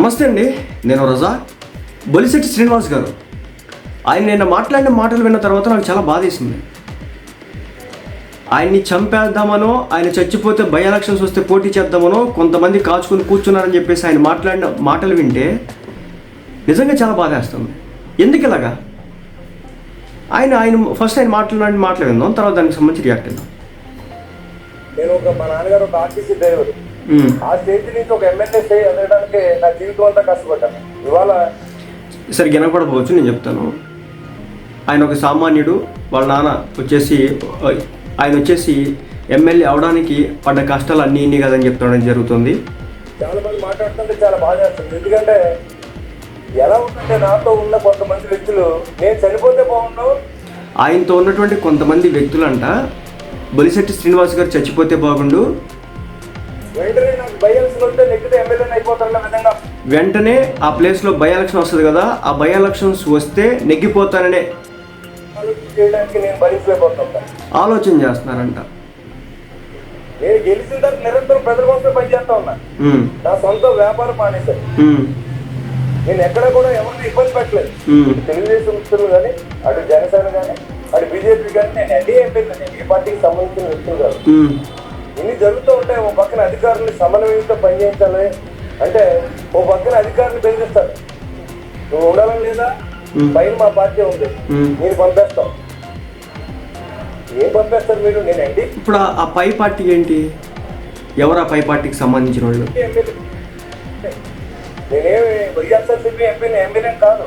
నమస్తే అండి నేను రజా. బొలిశెట్టి శ్రీనివాస్ గారు. ఆయన నిన్న మాట్లాడిన మాటలు విన్న తర్వాత నాకు చాలా బాధేసింది ఆయన్ని చంపేద్దామనో ఆయన చచ్చిపోతే బై ఎలక్షన్స్ వస్తే పోటీ చేద్దామనో కొంతమంది కాచుకుని కూర్చున్నారని చెప్పేసి ఆయన మాట్లాడిన మాటలు వింటే నిజంగా చాలా బాధేస్తుంది ఎందుకు ఇలాగా? ఆయన ఆయన ఫస్ట్ ఆయన మాట్లాడిన మాటలు విందాం తర్వాత దానికి సంబంధించి రియాక్ట్ అయిందాం నేను ఒక మా నాన్నగారు ఒక ఆర్టీసీ డ్రైవర్. ఆ స్టేజ్ నుంచి ఒక ఎమ్మెల్యే స్టేజ్ ఎదగడానికి నా జీవితం అంతా కష్టపడ్డాను. ఇవాళ సరే వినపడపోవచ్చు నేను చెప్తాను. ఆయన ఒక సామాన్యుడు వాళ్ళ నాన్న వచ్చేసి ఆయన వచ్చేసి ఎమ్మెల్యే అవడానికి పడ్డ కష్టాలు అన్నీ ఇన్ని కదని చెప్తాడని జరుగుతుంది. చాలా మంది మాట్లాడుతుంటే చాలా బాధ వేస్తుంది ఎందుకంటే ఎలా ఉందంటే నాతో ఉన్న కొంతమంది వ్యక్తులు నేను చనిపోతే బాగుండు. ఆయనతో ఉన్నటువంటి కొంతమంది వ్యక్తులంట బొలిశెట్టి శ్రీనివాస్ గారు చచ్చిపోతే బాగుండు. వెంటనే ఆ ప్లేస్లో బై ఎలక్షన్ వస్తుంది కదా ఆ బై ఎలక్షన్స్ వస్తే నెగ్గిపోతాననే ఆలోచన చేయడానికి నేను భరించలేకపోతుంటా ఆలోచన చేస్తున్నారంట. నేను గెలిచిన తర్వాత నిరంతరం ప్రజల కోసం పనిచేస్తా ఉన్నా. నా సొంత వ్యాపారం మానేశాను. నేను ఎక్కడ కూడా ఎవరిని ఇబ్బంది పెట్టలేదు. తెలుగుదేశం వ్యక్తులు కానీ అటు జనసేన కానీ అటు బీజేపీ కానీ నేను ఎన్డీఏ ఎంపీలు నేను ఏ పార్టీకి సంబంధించిన వ్యక్తులు కాదు. ఇన్ని జరుగుతూ ఉంటాయి ఓ పక్కన అధికారులు సమన్వయంతో పనిచేయించాలి అంటే ఓ పక్కన అధికారులు బెదిరిస్తారు నువ్వు ఉండాలని లేదా. పైన మా పార్టీ ఉంది. మీరు పంపేస్తాం. ఏం పంపేస్తారు మీరు? నేను ఎండి. ఇప్పుడు ఆ- పై పార్టీ ఏంటి? ఎవరు ఆ పై పార్టీకి సంబంధించిన వాళ్ళు? నేనేమి వైఎస్ఆర్సీపీ ఎంపీని ఎమ్మెల్యే కాదు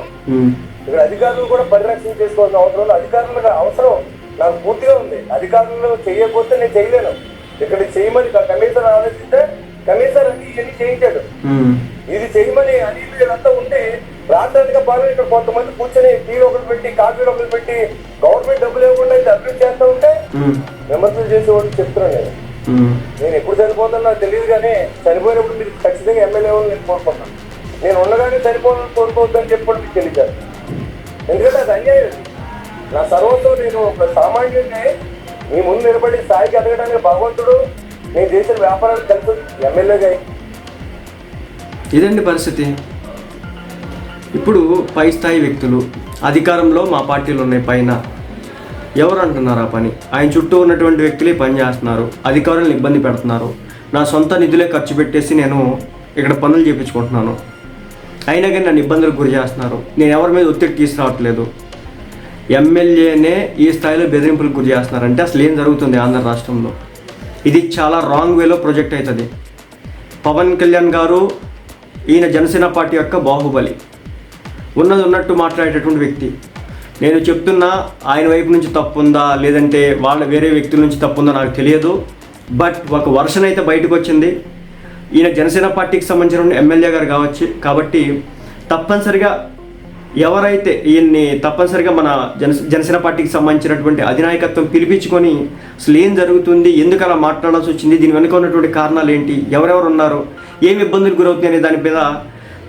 ఇక్కడ అధికారులు కూడా పరిరక్షణ చేసుకోవాల్సిన అవసరం అధికారులకు అవసరం. నాకు పూర్తిగా ఉంది. అధికారులు చేయకపోతే నేను చేయలేను. ఇక్కడ చేయమని కమిషనర్ ఆలోచిస్తే కమిషనర్ అని ఇవన్నీ చేయించాడు. ఇది చేయమని అని వీళ్ళంతా ఉంటే రాష్ట్రానికి పాలన ఇక్కడ కొంతమంది కూర్చొని టీ ఒకటి పెట్టి కాఫీ ఒకటి పెట్టి గవర్నమెంట్ డబ్బులు ఇవ్వకుండా ఇది అభివృద్ధి చేస్తూ ఉంటే విమర్శలు చేసేవాళ్ళు చెప్తున్నాను నేను. నేను ఎప్పుడు చనిపోతానో నాకు తెలియదు కానీ చనిపోయినప్పుడు మీరు ఖచ్చితంగా ఎమ్మెల్యే నేను కోరుకుంటాను నేను ఉండగానే చనిపోవాలని కోరుకోవద్దని చెప్పి మీకు తెలియదు. ఎందుకంటే అది అన్యాయం. నా సర్వస్వం నేను ఒక సామాన్యుడిని మీ ముందు నిలబడి స్థాయికి ఎదగడానికి భగవంతుడు నేను చేసిన వ్యాపారాలు కలిసి ఎమ్మెల్యేగా ఇదండి పరిస్థితి? ఇప్పుడు పై స్థాయి వ్యక్తులు అధికారంలో మా పార్టీలు ఉన్నాయి పైన. ఎవరు అంటున్నారు ఆ పని? ఆయన చుట్టూ ఉన్నటువంటి వ్యక్తులే పని చేస్తున్నారు అధికారులను ఇబ్బంది పెడుతున్నారు. నా సొంత నిధులే ఖర్చు పెట్టేసి నేను ఇక్కడ పనులు చేయించుకుంటున్నాను అయినా కానీ నన్ను ఇబ్బందులకు గురి చేస్తున్నారు. నేను ఎవరి మీద ఒత్తిడి తీసుకురావట్లేదు. ఎమ్మెల్యేనే ఈ స్థాయిలో బెదిరింపులకు గురి చేస్తున్నారంటే అసలు ఏం జరుగుతుంది ఆంధ్ర రాష్ట్రంలో? ఇది చాలా రాంగ్ వేలో ప్రొజెక్ట్ అవుతుంది పవన్ కళ్యాణ్ గారు ఈయన జనసేన పార్టీ యొక్క బాహుబలి. ఉన్నది ఉన్నట్టు మాట్లాడేటటువంటి వ్యక్తి. నేను చెప్తున్నా ఆయన వైపు నుంచి తప్పు ఉందా లేదంటే వాళ్ళ వేరే వ్యక్తుల నుంచి తప్పు ఉందా నాకు తెలియదు. బట్ ఒక వర్షన్ అయితే బయటకు వచ్చింది ఈయన జనసేన పార్టీకి సంబంధించిన ఎమ్మెల్యే గారు కావచ్చు. కాబట్టి తప్పనిసరిగా ఎవరైతే ఈయన్ని తప్పనిసరిగా మన జన జనసేన పార్టీకి సంబంధించినటువంటి అధినాయకత్వం పిలిపించుకొని అసలు ఏం జరుగుతుంది ఎందుకు అలా మాట్లాడాల్సి వచ్చింది దీని వెనుక ఉన్నటువంటి కారణాలు ఏంటి ఎవరెవరు ఉన్నారు ఏమి ఇబ్బందులు గురవుతున్నాయి అనే దాని మీద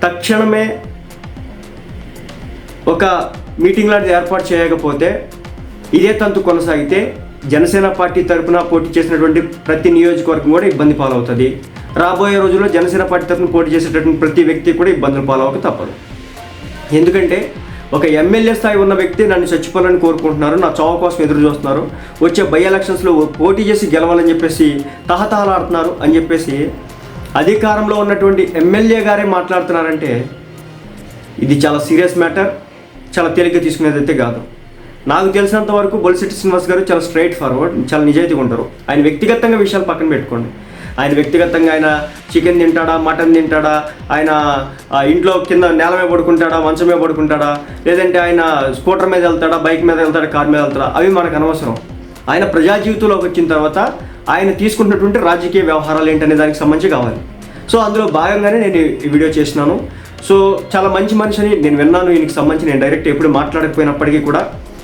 తక్షణమే ఒక మీటింగ్ లాంటిది ఏర్పాటు చేయకపోతే ఇదే తంతు కొనసాగితే జనసేన పార్టీ తరఫున పోటీ చేసినటువంటి ప్రతి నియోజకవర్గం కూడా ఇబ్బంది పాలవుతుంది. రాబోయే రోజుల్లో జనసేన పార్టీ తరపున పోటీ చేసేటటువంటి ప్రతి వ్యక్తి కూడా ఇబ్బందులు పాలవక తప్పదు. ఎందుకంటే ఒక ఎమ్మెల్యే స్థాయి ఉన్న వ్యక్తి నన్ను చచ్చిపోవాలని కోరుకుంటున్నారు నా చావు కోసం ఎదురు చూస్తున్నారు వచ్చే బై ఎలక్షన్స్లో పోటీ చేసి గెలవాలని చెప్పేసి తహతహలాడుతున్నారు అని చెప్పేసి అధికారంలో ఉన్నటువంటి ఎమ్మెల్యే గారే మాట్లాడుతున్నారంటే ఇది చాలా సీరియస్ మ్యాటర్ చాలా తేలిక తీసుకునేది అయితే కాదు. నాకు తెలిసినంత వరకు బొలిశెట్టి శ్రీనివాస్ గారు చాలా స్ట్రైట్ ఫార్వర్డ్ చాలా నిజాయితీగా ఉంటారు. ఆయన వ్యక్తిగతంగా విషయాలు పక్కన పెట్టుకోండి. ఆయన వ్యక్తిగతంగా ఆయన చికెన్ తింటాడా మటన్ తింటాడా ఆయన ఆ, ఇంట్లో కింద నేల మీద పడుకుంటాడా మంచం మీద పడుకుంటాడా లేదంటే ఆయన స్కూటర్ మీద వెళ్తాడా బైక్ మీద వెళ్తాడా కార్ మీద వెళ్తాడా అవి మనకు అనవసరం. ఆయన ప్రజా జీవితంలోకి వచ్చిన తర్వాత ఆయన తీసుకుంటున్నటువంటి రాజకీయ వ్యవహారాలు ఏంటనే దానికి సంబంధించి కావాలి. సో అందులో భాగంగానే నేను ఈ వీడియో చేసినాను సో చాలా మంచి మనిషిని నేను విన్నాను ఈయనకి సంబంధించి నేను డైరెక్ట్ ఎప్పుడు మాట్లాడకపోయినప్పటికీ కూడా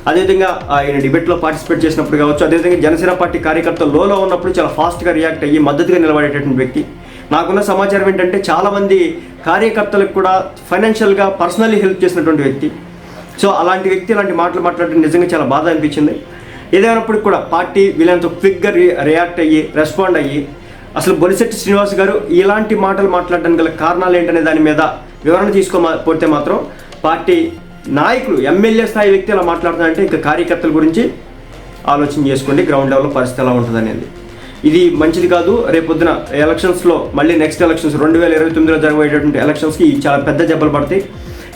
అదేవిధంగా ఆయన డిబేట్లో పార్టిసిపేట్ చేసినప్పుడు కావచ్చు అదేవిధంగా జనసేన పార్టీ కార్యకర్త లోలో ఉన్నప్పుడు చాలా ఫాస్ట్గా రియాక్ట్ అయ్యి మద్దతుగా నిలబడేటటువంటి వ్యక్తి. నాకున్న సమాచారం ఏంటంటే చాలామంది కార్యకర్తలకు కూడా ఫైనాన్షియల్గా పర్సనల్లీ హెల్ప్ చేసినటువంటి వ్యక్తి. సో అలాంటి వ్యక్తి అలాంటి మాటలు మాట్లాడడం నిజంగా చాలా బాధ అనిపించింది. ఏదైనప్పటికీ కూడా పార్టీ వీళ్ళంత క్విక్గా రి రియాక్ట్ అయ్యి రెస్పాండ్ అయ్యి అసలు బొలిశెట్టి శ్రీనివాస్ గారు ఇలాంటి మాటలు మాట్లాడడానికి గల కారణాలు ఏంటనే దాని మీద వివరణ తీసుకోకపోతే మాత్రం పార్టీ నాయకులు ఎమ్మెల్యే స్థాయి వ్యక్తి ఎలా మాట్లాడుతున్నారంటే ఇంకా కార్యకర్తల గురించి ఆలోచన చేసుకోండి. గ్రౌండ్ లెవెల్లో పరిస్థితి ఎలా ఉంటుంది అనేది. ఇది మంచిది కాదు. రేపొద్దున ఎలక్షన్స్లో మళ్ళీ నెక్స్ట్ ఎలక్షన్స్ రెండు వేల ఇరవై తొమ్మిదిలో జరగబోయేటటువంటి ఎలక్షన్స్కి చాలా పెద్ద దెబ్బలు పడతాయి.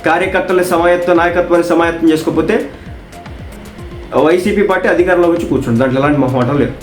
కార్యకర్తల సమాయత్తం నాయకత్వాన్ని సమాయత్తం చేసుకోకపోతే వైసీపీ పార్టీ అధికారంలోకి వచ్చి కూర్చుంటుంది. దాంట్లో ఎలాంటి మొహమాటం లేదు.